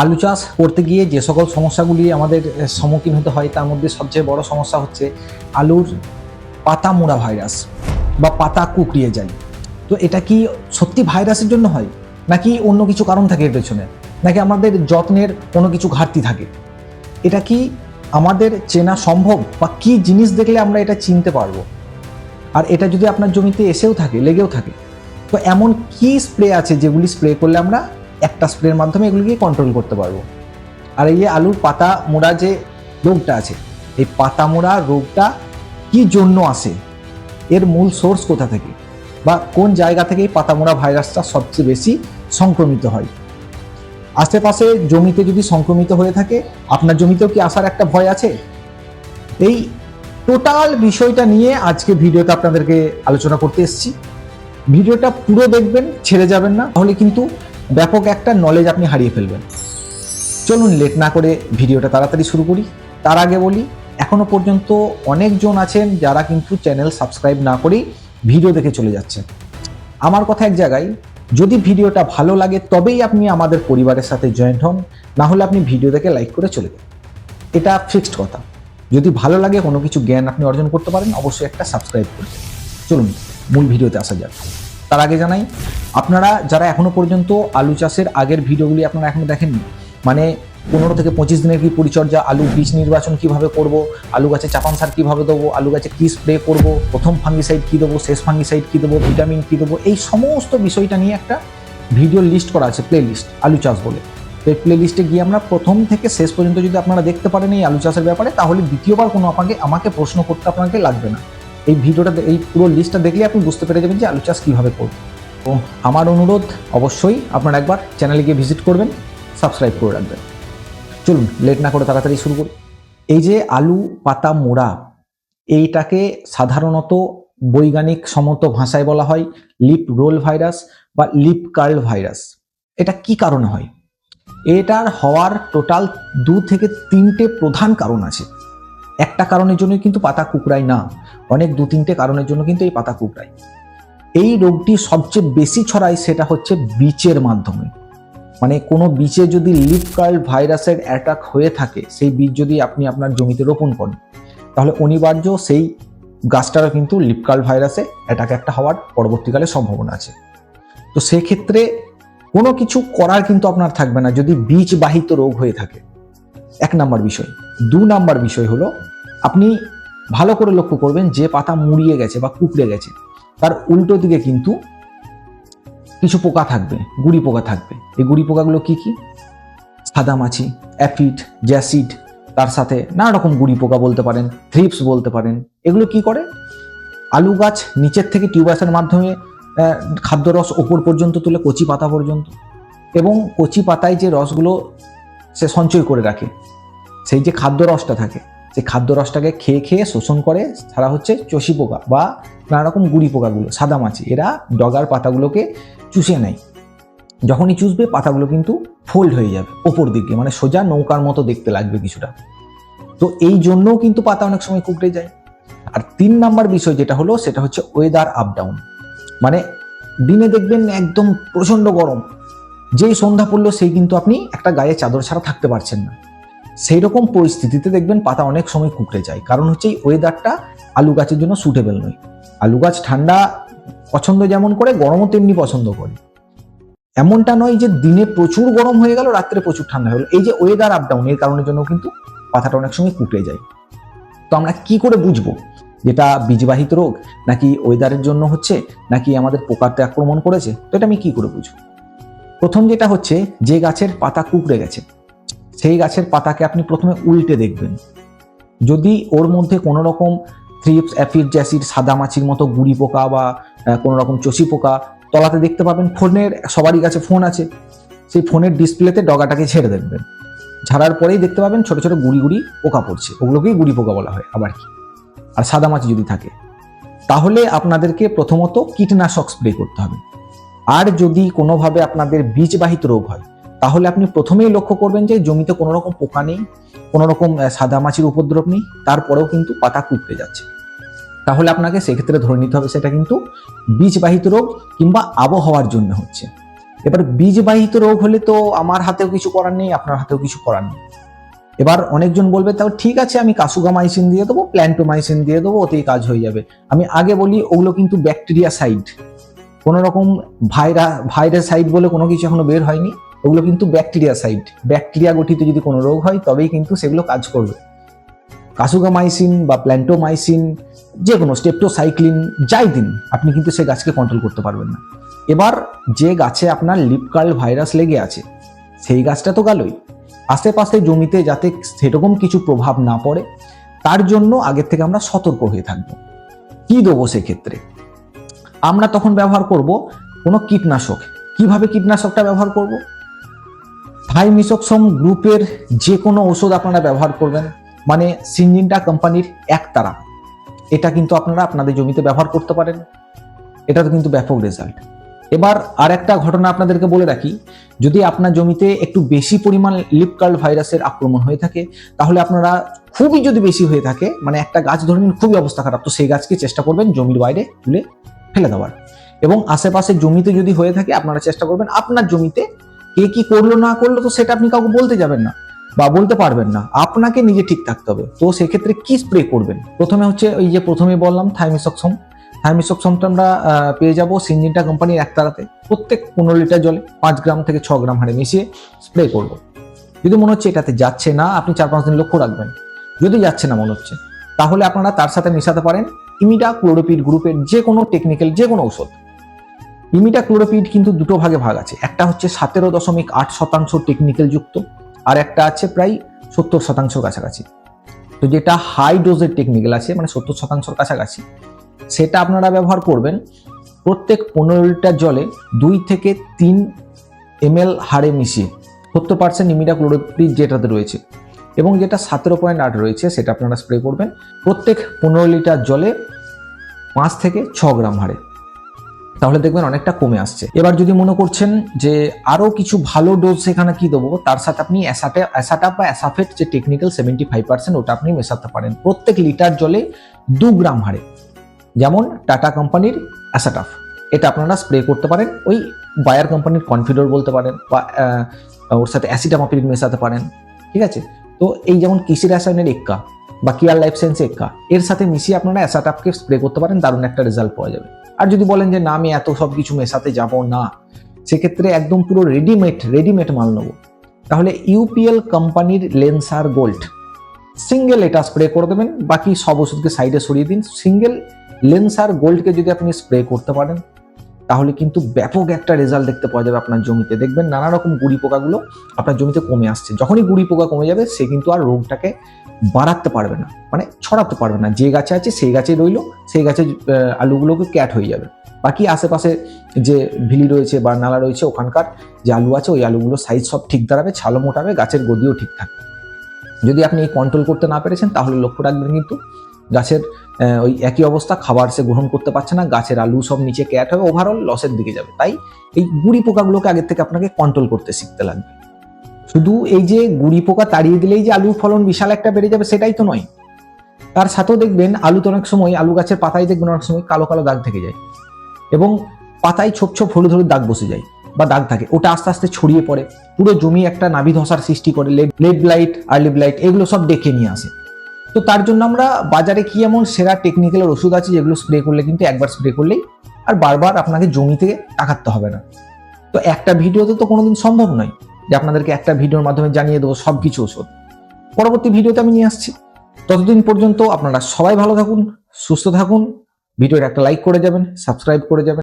আলু চাষ করতে গিয়ে যে সকল সমস্যাগুলি আমাদের সম্মুখীন হতে হয়, তার মধ্যে সবচেয়ে বড় সমস্যা হচ্ছে আলুর পাতা মোড়া ভাইরাস বা পাতা কুকড়িয়ে যায়। তো এটা কি সত্যি ভাইরাসের জন্য হয়? নাকি অন্য কিছু কারণ থাকে এর পেছনে? নাকি আমাদের যত্নের কোনো কিছু ঘাটতি থাকে? এটা কি আমাদের চেনা সম্ভব? বা কি জিনিস দেখলে আমরা এটা চিনতে পারব? আর এটা যদি আপনার জমিতে এসেও থাকে, লেগেও থাকে, তো এমন কি স্প্রে আছে যেগুলি স্প্রে করলে আমরা একটা স্প্রের মাধ্যমে এগুলিকে কন্ট্রোল করতে পারব। আর এই যে আলুর পাতা মোড়া যে রোগটা আছে, এই পাতা মোড়া রোগটা কি জন্য আসে? এর মূল সোর্স কোথা থেকে? বা কোন জায়গা থেকে এই পাতা মোড়া ভাইরাসটা সবচেয়ে বেশি সংক্রমিত হয়? আশেপাশে জমিতে যদি সংক্রমিত হয়ে থাকে, আপনার জমিতেও কি আসার একটা ভয় আছে? এই টোটাল বিষয়টা নিয়ে আজকে ভিডিওতে আপনাদেরকে আলোচনা করতে এসেছি। ভিডিওটা পুরো দেখবেন, ছেড়ে যাবেন না। তাহলে কিন্তু ব্যাপক একটা নলেজ আপনি হারিয়ে ফেলবেন। চলুন লেট না করে ভিডিওটা তাড়াতাড়ি শুরু করি। তার আগে বলি, এখনও পর্যন্ত অনেকজন আছেন যারা কিন্তু চ্যানেল সাবস্ক্রাইব না করেই ভিডিও দেখে চলে যাচ্ছেন। আমার কথা এক জায়গায়, যদি ভিডিওটা ভালো লাগে তবেই আপনি আমাদের পরিবারের সাথে জয়েন্ট হন, না হলে আপনি ভিডিও দেখে লাইক করে চলে যান। এটা ফিক্সড কথা। যদি ভালো লাগে, কোনো কিছু জ্ঞান আপনি অর্জন করতে পারেন, অবশ্যই একটা সাবস্ক্রাইব করবেন চলুন, মূল ভিডিওতে আসা যাক। তার আগে জানাই আপনারা যারা এখনও পর্যন্ত আলু চাষের আগের ভিডিওগুলি আপনারা এখনও দেখেননি মানে পনেরো থেকে পঁচিশ দিনের কি পরিচর্যা, আলু বীজ নির্বাচন কীভাবে করব, আলু গাছে চাপান সার কীভাবে দেবো, আলু গাছে কি স্প্রে করব, প্রথম ফাঙ্গিসাইড কী দেবো, শেষ ফাঙ্গিসাইড কী দেবো ভিটামিন কী দেবো, এই সমস্ত বিষয়টা নিয়ে একটা ভিডিও লিস্ট করা আছে প্লে লিস্ট আলু চাষ বলে। তো এই প্লে লিস্টে গিয়ে আমরা প্রথম থেকে শেষ পর্যন্ত যদি আপনারা দেখতে পারেন এই আলু চাষের ব্যাপারে, তাহলে দ্বিতীয়বার কোনো আপনাকে আমাকে প্রশ্ন করতে আপনাকে লাগবে না। এই ভিডিওটা এই পুরো লিস্টটা দেখলে আপনি বুঝতে পেরে যাবেন যে আলু চাষ কীভাবে করব। তো আমার অনুরোধ অবশ্যই আপনারা একবার চ্যানেলে গিয়ে ভিজিট করবেন সাবস্ক্রাইব করে রাখবেন। চলুন লেট না করে তাড়াতাড়ি শুরু করি। এই যে আলু, পাতা, মোড়া, এইটাকে সাধারণত বৈজ্ঞানিক সম্মত ভাষায় বলা হয় লিপ রোল ভাইরাস বা লিপ কার্ল ভাইরাস। এটা কি কারণে হয়? এটার হওয়ার টোটাল দু থেকে তিনটে প্রধান কারণ আছে। একটা কারণের জন্যই কিন্তু পাতা কুকড়ায় না, অনেক দু তিনটে কারণের জন্য কিন্তু এই পাতা কুকড়ায়। এই রোগটি সবচেয়ে বেশি ছড়ায় সেটা হচ্ছে বীচের মাধ্যমে। মানে কোনো বীজে যদি লিপ কার্ল ভাইরাসের অ্যাটাক হয়ে থাকে, সেই বীজ যদি আপনি আপনার জমিতে রোপণ করেন, তাহলে অনিবার্য সেই গাছটারও কিন্তু লিপ কার্ল ভাইরাসে অ্যাটাক একটা হওয়ার পরবর্তীকালে সম্ভাবনা আছে। তো সেক্ষেত্রে কোনো কিছু করার কিন্তু আপনার থাকবে না যদি বীজ বাহিত রোগ হয়ে থাকে। এক নাম্বার বিষয়। দু নাম্বার বিষয় হলো, আপনি ভালো করে লক্ষ্য করবেন যে পাতা মুড়িয়ে গেছে বা কুকড়ে গেছে। তার উল্টো দিকে কিন্তু কিছু পোকা থাকবে, গুড়ি পোকা থাকবে। এই গুড়ি পোকাগুলো কি কি? সাদামাছি অ্যাফিড, জ্যাসিড, তার সাথে নানা রকম গুড়ি পোকা বলতে পারেন, থ্রিপস বলতে পারেন। এগুলো কি করে? আলু গাছ নিচের থেকে টিউবাসের মাধ্যমে খাদ্যরস ওপর পর্যন্ত তুলে, কচি পাতা পর্যন্ত। এবং কচি পাতায় যে রসগুলো সে সঞ্চয় করে রাখে, সেই যে খাদ্য রসটা থাকে সেই খাদ্য রসটাকে খেয়ে খেয়ে শোষণ করে, তারা হচ্ছে চষি পোকা বা নানা রকম গুড়ি পোকাগুলো সাদামাছি এরা ডগার পাতাগুলোকে চুষে নেয়। যখনই চুষবে, পাতাগুলো কিন্তু ফোল্ড হয়ে যাবে ওপর দিকে মানে সোজা নৌকার মতো দেখতে লাগবে কিছুটা। তো এই জন্যও কিন্তু পাতা অনেক সময় কুকড়ে যায়। আর তিন নাম্বার বিষয় যেটা হলো, সেটা হচ্ছে ওয়েদার আপ ডাউন মানে দিনে দেখবেন একদম প্রচণ্ড গরম। যেই সন্ধ্যা পড়ল, সেই কিন্তু আপনি একটা গায়ে চাদর ছাড়া থাকতে পারছেন না। সেই রকম পরিস্থিতিতে দেখবেন পাতা অনেক সময় কুকড়ে যায়। কারণ হচ্ছে এই ওয়েদারটা আলু গাছের জন্য সুটেবল নয়। আলু গাছ ঠান্ডা পছন্দ যেমন করে, গরমও তেমনি পছন্দ করে। এমনটা নয় যে দিনে প্রচুর গরম হয়ে গেল, রাত্রে প্রচুর ঠান্ডা হয়ে গেল। এই যে ওয়েদার আপ ডাউন এর কারণের জন্য কিন্তু পাতাটা অনেক সময় কুকড়ে যায়। তো আমরা কি করে বুঝব? যেটা বীজবাহিত রোগ, নাকি ওয়েদারের জন্য হচ্ছে, নাকি আমাদের পোকাতে আক্রমণ করেছে? তো এটা আমি কি করে বুঝব? প্রথম যেটা হচ্ছে, যে গাছের পাতা কুকড়ে গেছে। সেই গাছের পাতাকে আপনি প্রথমে উল্টে দেখবেন। যদি ওর মধ্যে কোনো রকম থ্রিপস অ্যাফিড জ্যাসিড সাদামাছির মতো গুড়ি পোকা বা কোনো রকম চষি পোকা তলাতে দেখতে পাবেন ফোনের, সবারই কাছে ফোন আছে। সেই ফোনের ডিসপ্লেতে ডগাটাকে ছেড়ে দেখবেন। ঝাড়ার পরেই দেখতে পাবেন ছোট ছোট গুড়ি গুড়ি পোকা পড়ছে। ওগুলোকেই গুড়ি পোকা বলা হয় আবার কি। আর সাদা সাদামাছি যদি থাকে, তাহলে আপনাদেরকে প্রথমত কীটনাশক স্প্রে করতে হবে। আর যদি কোনোভাবে আপনাদের বীজবাহিত রোগ হয় তাহলে আপনি প্রথমেই লক্ষ্য করবেন যে জমিতে কোনো রকম পোকা নেই কোনো রকম আহ, সাদামাছির উপদ্রব নেই তারপরেও কিন্তু পাতা কুকড়ে যাচ্ছে। তাহলে আপনাকে সেক্ষেত্রে ধরে নিতে হবে সেটা কিন্তু বীজবাহিত রোগ কিংবা আবহাওয়ার জন্য হচ্ছে। এবার বীজবাহিত রোগ হলে তো আমার হাতেও কিছু করার নেই আপনার হাতেও কিছু করার নেই। এবার অনেকজন বলবে তাও ঠিক আছে আমি কাসুগামাইসিন দিয়ে দেবো প্ল্যান্টোমাইসিন দিয়ে দেবো ওতেই কাজ হয়ে যাবে। আমি আগে বলি ওগুলো কিন্তু ব্যাকটেরিয়া সাইড। কোনো রকম ভাইরা ভাইরাস সাইড বলে কোনো কিছু এখনও বের হয়নি। ওগুলো কিন্তু ব্যাকটেরিয়া সাইড। ব্যাকটেরিয়া গঠিত যদি কোনো রোগ হয়, তবেই কিন্তু সেগুলো কাজ করবে। কাসুগামাইসিন বা প্ল্যান্টোমাইসিন যে কোনো স্টেপটোসাইক্লিন, যাই দিন, আপনি কিন্তু সেই গাছকে কন্ট্রোল করতে পারবেন না। এবার যে গাছে আপনার লিপকার্ল ভাইরাস লেগে আছে, সেই গাছটা তো গেলই। আশেপাশে জমিতে যাতে সেরকম কিছু প্রভাব না পড়ে, তার জন্য আগের থেকে আমরা সতর্ক হয়ে থাকব। কি দেবো সেক্ষেত্রে? আমরা তখন ব্যবহার করব কোনো কীটনাশক। কীভাবে কীটনাশকটা ব্যবহার করব? থাইমিসক্সম গ্রুপের যে কোনো ওষুধ আপনারা ব্যবহার করবেন মানে সিনজিনটা কোম্পানির একতারা এটা কিন্তু আপনারা আপনাদের জমিতে ব্যবহার করতে পারেন। এটা তো কিন্তু ব্যাপক রেজাল্ট এবার আর একটা ঘটনা আপনাদেরকে বলে রাখি, যদি আপনার জমিতে একটু বেশি পরিমাণ লিপকার্ল ভাইরাসের আক্রমণ হয়ে থাকে, তাহলে আপনারা খুবই যদি বেশি হয়ে থাকে মানে একটা গাছ ধরে নিন, খুবই অবস্থা খারাপ। তো সেই গাছকে চেষ্টা করবেন জমির বাইরে তুলে ফেলে দেওয়ার। এবং আশেপাশে জমিতে যদি হয়ে থাকে, আপনারা চেষ্টা করবেন আপনার জমিতে কে কি করল, না করল, তো সেটা আপনি কাউকে বলতে যাবেন না বা বলতে পারবেন না। আপনাকে নিজে ঠিক থাকতে হবে। তো সেক্ষেত্রে কি স্প্রে করবেন? প্রথমে হচ্ছে ওই যে প্রথমে বললাম থাইমিসক্সম থাইমিসক্সমটা আমরা পেয়ে যাব সিনজিনটা কোম্পানির একতারাতে প্রত্যেক পনেরো লিটার জলে পাঁচ গ্রাম থেকে ছ গ্রাম হারে মিশিয়ে স্প্রে করব। যদি মনে হচ্ছে এটাতে যাচ্ছে না, আপনি চার পাঁচ দিন লক্ষ্য রাখবেন। যদি যাচ্ছে না মনে হচ্ছে, তাহলে আপনারা তার সাথে মেশাতে পারেন। ইমিডা ক্লোরোপিড গ্রুপের যে কোনো টেকনিক্যাল যে কোনো ঔষধ। ইমিডা ক্লোরোপিড কিন্তু দুটো ভাগে ভাগ আছে। একটা হচ্ছে সতেরো দশমিক আট শতাংশ টেকনিক্যাল যুক্ত, আর একটা আছে প্রায় সত্তর শতাংশ কাছাকাছি। তো যেটা হাই ডোজের টেকনিক্যাল আছে মানে সত্তর শতাংশের কাছাকাছি, সেটা আপনারা ব্যবহার করবেন প্রত্যেক পনেরো লিটার জলে দুই থেকে তিন এম হারে মিশিয়ে সত্তর পার্সেন্ট ইমিডা ক্লোরোপিড যেটাতে রয়েছে, এবং যেটা সতেরো পয়েন্ট আট রয়েছে সেটা আপনারা স্প্রে করবেন প্রত্যেক পনেরো লিটার জলে পাঁচ থেকে ছ গ্রাম হারে। তাহলে দেখবেন অনেকটা কমে আসছে। এবার যদি মনে করছেন যে আরও কিছু ভালো ডোজ সেখানে কি দেবো, তার সাথে আপনি অ্যাসাটে অ্যাসাটা বা অ্যাসাফেট যে টেকনিক্যাল সেভেন্টি ফাইভ পার্সেন্ট ওটা আপনি মেশাতে পারেন। প্রত্যেক লিটার জলে দু গ্রাম হারে যেমন টাটা কোম্পানির অ্যাসাটাফ এটা আপনারা স্প্রে করতে পারেন, ওই বায়ার কোম্পানির কনফিডোর বলতে পারেন বা ওর সাথে অ্যাসিটামাপিড মেশাতে পারেন। ঠিক আছে? তো এই যেমন কৃষি রাসায়নের এক্কা বা কেয়ার লাইফ সায়েন্স এক্কা, এর সাথে মিশিয়ে আপনারা অ্যাসাটাপকে স্প্রে করতে পারেন, দারুণ একটা রেজাল্ট পাওয়া যাবে। আর যদি বলেন যে, না, আমি এত সব কিছু মেশাতে যাব না, সেক্ষেত্রে একদম পুরো রেডিমেড রেডিমেড মাল নেব। তাহলে ইউপিএল কোম্পানির লেন্সার গোল্ড সিঙ্গেল এটা স্প্রে করে দেবেন, বাকি সব ওষুধকে সাইডে সরিয়ে দিন। সিঙ্গেল লেন্সার গোল্ডকে যদি আপনি স্প্রে করতে পারেন তাহলে কিন্তু ব্যাপক একটা রেজাল্ট দেখতে পাওয়া যাবে আপনার জমিতে। দেখবেন নানা রকম গুড়ি পোকাগুলো আপনার জমিতে কমে আসছে। যখনই গুড়ি পোকা কমে যাবে, সে কিন্তু আর রোগটাকে বাড়াতে পারবে না মানে ছড়াতে পারবে না। যে গাছে আছে, সেই গাছে রইল, সেই গাছে আলুগুলোকে ক্যাট হয়ে যাবে। বাকি আশেপাশে যে ভিলি রয়েছে বা নালা রয়েছে, ওখানকার যে আলু আছে, ওই আলুগুলো সাইজ সব ঠিক দাঁড়াবে ছালো মোটাবে, গাছের গদিও ঠিক থাকবে। যদি আপনি কন্ট্রোল করতে না পেরেছেন, তাহলে লক্ষ্য রাখবেন কিন্তু গাছের ওই একই অবস্থা, খাবার সে গ্রহণ করতে পারছে না, গাছের আলু সব নিচে ক্যাট হবে ওভারঅল লসের দিকে যাবে। তাই এই গুড়ি পোকাগুলোকে আগের থেকে আপনাকে কন্ট্রোল করতে শিখতে লাগবে। শুধু এই যে গুড়ি পোকা তাড়িয়ে দিলেই যে আলুর ফলন বিশাল একটা বেড়ে যাবে, সেটাই তো নয়। তার সাথেও দেখবেন আলুতে অনেক সময়, আলু গাছের পাতায় দেখবেন অনেক সময় কালো কালো দাগ থেকে যায়। এবং পাতায় ছোপ ছোপ হলুদ হলুদ দাগ বসে যায়, বা দাগ থাকে। ওটা আস্তে আস্তে ছড়িয়ে পড়ে। পুরো জমি একটা নাভি ধসার সৃষ্টি করে লেড ব্লাইট আর্লি ব্লাইট, এগুলো সব ডেকে নিয়ে আসে। তো তার জন্য আমরা বাজারে কি এমন সেরা টেকনিক্যালের ওষুধ আছে যেগুলো স্প্রে করলে কিন্তু একবার স্প্রে করলেই আর বারবার আপনাকে জমি থেকে তাকাতে হবে না। তো একটা ভিডিওতে তো কোনোদিন সম্ভব নয় যে আপনাদেরকে একটা ভিডিওর মাধ্যমে জানিয়ে দেবো সব কিছু ওষুধ। পরবর্তী ভিডিওতে আমি নিয়ে আসছি। ততদিন পর্যন্ত আপনারা সবাই ভালো থাকুন, সুস্থ থাকুন, ভিডিওর একটা লাইক করে যাবেন সাবস্ক্রাইব করে যাবেন।